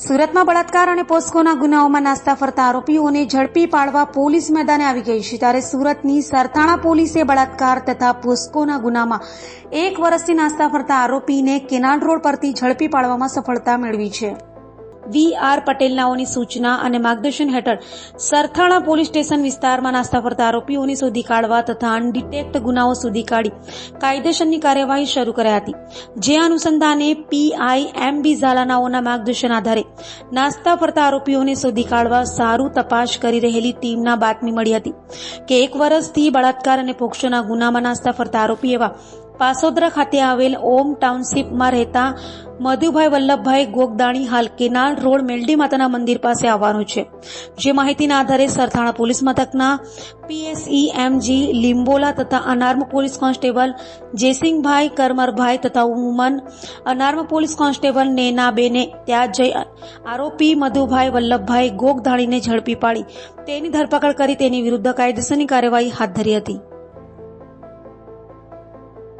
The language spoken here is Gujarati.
સુરતમાં બળાત્કાર અને પોસ્કોના ગુનાઓમાં નાસ્તા ફરતા આરોપીઓને ઝડપી પાડવા પોલીસ મેદાને આવી ગઈ છે. ત્યારે સુરતની સરથાણા પોલીસે બળાત્કાર તથા પોસ્કોના ગુનામાં એક વર્ષથી નાસ્તા ફરતા આરોપીને કેનાલ રોડ પરથી ઝડપી પાડવામાં સફળતા મેળવી છે. વી આર પટેલનાઓની સૂચના અને માર્ગદર્શન હેઠળ સરથાણા પોલીસ સ્ટેશન વિસ્તારમાં નાસ્તા ફરતા આરોપીઓને શોધી કાઢવા તથા અનડિટેક્ટ ગુનાઓ શોધી કાઢી કાયદેસરની કાર્યવાહી શરૂ કરાઈ હતી. જે અનુસંધાને પીઆઈ એમ બી ઝાલાનાઓના માર્ગદર્શન આધારે નાસ્તા ફરતા આરોપીઓને શોધી કાઢવા સારું તપાસ કરી રહેલી ટીમના બાતમી મળી હતી કે એક વર્ષથી બળાત્કાર અને પોક્ષોના ગુનામાં નાસ્તા ફરતા આરોપી એવા પાસોદરા ખાતે આવેલ ઓમ ટાઉનશીપમાં રહેતા મધુભાઈ વલ્લભભાઈ ગોગદાણી હાલ કેનાલ રોડ મેલડી માતાના મંદિર પાસે આવવાનું છે. જે માહિતીના આધારે સરથાણા પોલીસ મથકના પીએસઈ એમજી લીંબોલા તથા unarmed police constable Jaysinhbhai Karamarbhai તથા વુમન અનાર્મ પોલીસ કોન્સ્ટેબલ નેનાબેને ત્યાં જઈ આરોપી મધુભાઈ વલ્લભભાઈ ગોગદાણીને ઝડપી પાડી. તેની ધરપકડ કરી તેની વિરુદ્ધ કાયદેસરની કાર્યવાહી હાથ ધરી હતી.